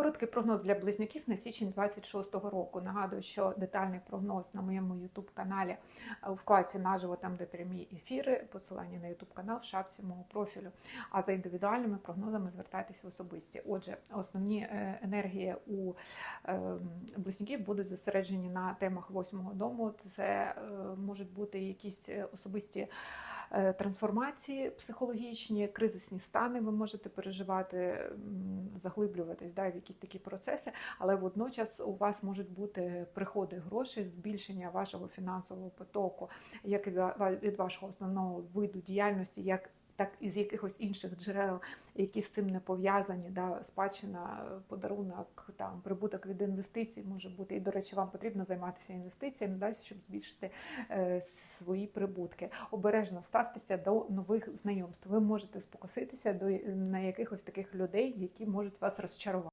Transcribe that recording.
Короткий прогноз для близнюків на січень 26-го року. Нагадую, що детальний прогноз на моєму youtube каналі у вкладці наживо, там де прямі ефіри, посилання на youtube канал в шапці мого профілю. А за індивідуальними прогнозами звертайтеся в особисті. Отже, основні е, енергії у е, близнюків будуть зосереджені на темах восьмого дому. Це е, можуть бути якісь е, особисті е, трансформації психологічні, кризисні стани ви можете переживати, заглиблюватись да, в якісь такі процеси, але водночас у вас можуть бути приходи грошей, збільшення вашого фінансового потоку, як і від вашого основного виду діяльності, як так і з якихось інших джерел, які з цим не пов'язані, да, спадщина, подарунок, там прибуток від інвестицій може бути. І, до речі, вам потрібно займатися інвестиціями, да, щоб збільшити е, свої прибутки. Обережно ставтеся до нових знайомств. Ви можете спокуситися до на якихось таких людей, які можуть вас розчарувати.